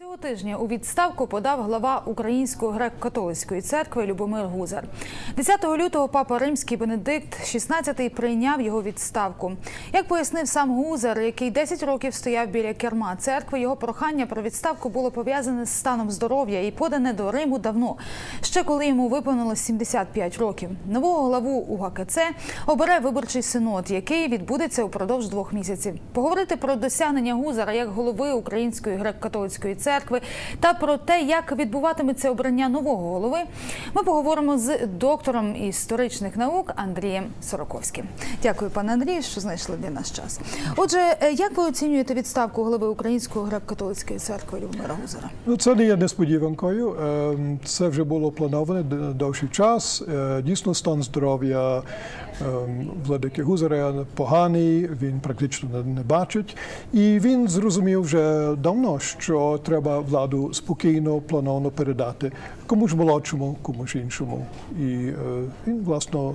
Цього тижня у відставку подав глава Української греко-католицької церкви Любомир Гузар. 10 лютого папа Римський Бенедикт XVI прийняв його відставку. Як пояснив сам Гузар, який 10 років стояв біля керма церкви, його прохання про відставку було пов'язане з станом здоров'я і подане до Риму давно, ще коли йому виповнилось 75 років. Нового главу УГКЦ обере виборчий синод, який відбудеться упродовж двох місяців. Поговорити про досягнення Гузара як голови Української греко-католицької церкви та про те, як відбуватиметься обрання нового голови, ми поговоримо з доктором історичних наук Андрієм Сороковським. Дякую, пане Андрію, що знайшли для нас час. Отже, е, як ви оцінюєте відставку голови Української греко-католицької церкви Любомира Гузара? Ну, це не є несподіванкою. Ем, Це вже було плановане довший час. Е, Дійсно, стан здоров'я владики Гузаря поганий, він практично не- бачить. І він зрозумів вже давно, що треба владу спокійно, плановано передати комусь молодшому, комусь іншому. І е, він, власно,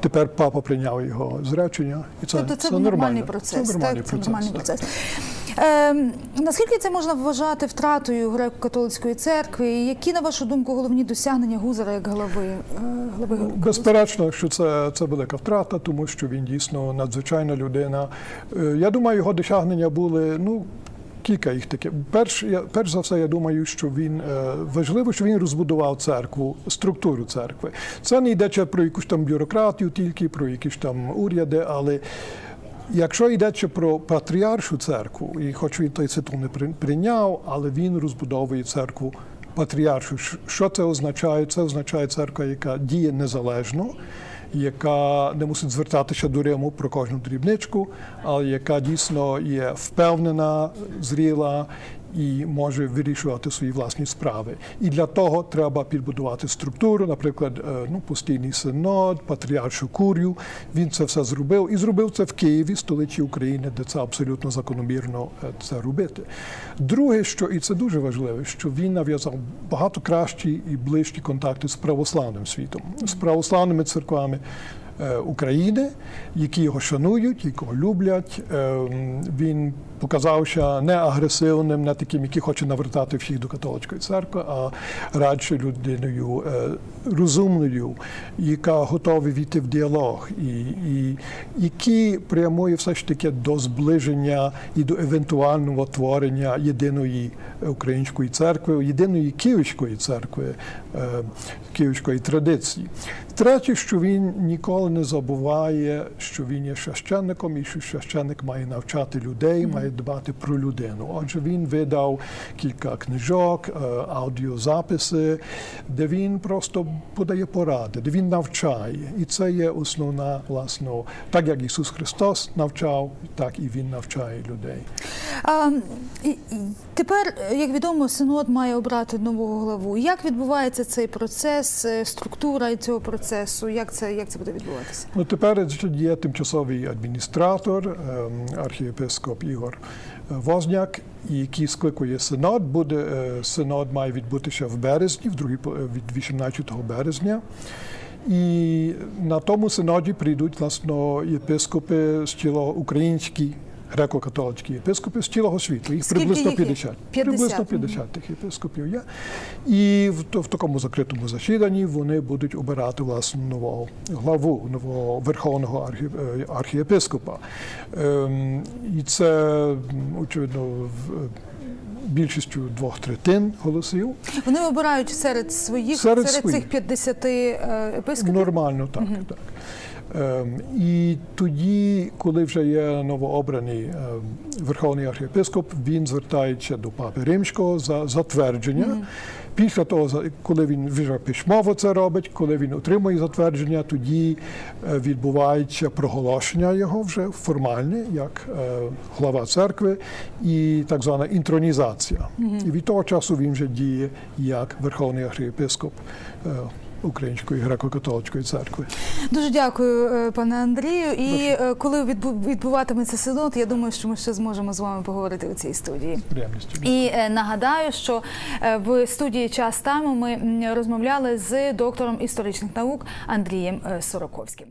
тепер папа прийняв його зречення. І це, тобто це, це нормальний процес. Це нормальний так, це нормальний так. процес. Е, наскільки це можна вважати втратою греко-католицької церкви? І які, на вашу думку, головні досягнення Гузара як голови? е, глави Безперечно, що це, це велика втрата, тому що він дійсно надзвичайна людина. Е, Я думаю, його досягнення були ну. Кілька їх таких. Перш, я, перш за все, я думаю, що він е, важливо, що він розбудував церкву, структуру церкви. Це не йдеться про якусь там бюрократію, тільки про якісь там уряди, але якщо йдеться про патріаршу церкву, і хоч він той титул не при- прийняв, але він розбудовує церкву патріаршу. Що це означає? Це означає церква, яка діє незалежно, яка не мусить звертатися до Риму про кожну дрібничку, але яка дійсно є впевнена, зріла і може вирішувати свої власні справи. І для того треба підбудувати структуру, наприклад, е, ну, постійний синод, патріаршу курію. Він це все зробив і зробив це в Києві, столиці України, де це абсолютно закономірно е, це робити. Друге, що і це дуже важливо, що він нав'язав багато кращі і ближчі контакти з православним світом, з православними церквами. Е, України, які його шанують, якого люблять. Ем, Він показався не агресивним, не таким, який хоче навертати всіх до католицької церкви, а радше людиною е, розумною, яка готова війти в діалог, і, і які прямує все ж таки до зближення і до евентуального творення єдиної української церкви, єдиної київської церкви, е, київської традиції. Третє, що він ніколи не забуває, що він є священником, і що священник має навчати людей, має дбати про людину. Отже, він видав кілька книжок, е, аудіозаписи, де він просто подає поради, де він навчає. І це є основна, власно, так як Ісус Христос навчав, так і Він навчає людей. А, і- тепер, як відомо, синод має обрати нового главу. Як відбувається цей процес, е, структура цього процесу? Як це, як це буде відбуватися? Ну, тепер є тимчасовий адміністратор, ем, архієпископ Ігор е, Возняк, який скликує синод. Буде е, синод має відбутися в березні, в другій від 18 березня. І на тому синоді прийдуть власно єпископи з цілого українські. Греко-католицькі єпископи з цілого світу. Їх Скільки приблизно їх 50. 50, Приблизно 50 тих єпископів є. І в, в такому закритому засіданні вони будуть обирати власне нового главу, нового верховного архі, е, архієпископа. Ем, і це, очевидно, в- більшістю двох третин голосів. Вони обирають серед своїх Серед серед, своїх. цих 50 е, епископів. Нормально, так. так. Ем, і тоді, коли вже є новообраний ем, верховний архієпископ, він звертається до папи римського за затвердження. Після того, коли він вже письмово це робить, коли він отримує затвердження, тоді е, відбувається проголошення його вже формальне, як е, глава церкви, і так звана інтронізація. І від того часу він вже діє як верховний архієпископ. Української греко-католицької церкви. Дуже дякую, е, пане Андрію. І е, коли відбу- відбуватиметься синод, я думаю, що ми ще зможемо з вами поговорити у цій студії. Приємністю. І е, нагадаю, що в студії час тайму ми розмовляли з доктором історичних наук Андрієм Сороковським.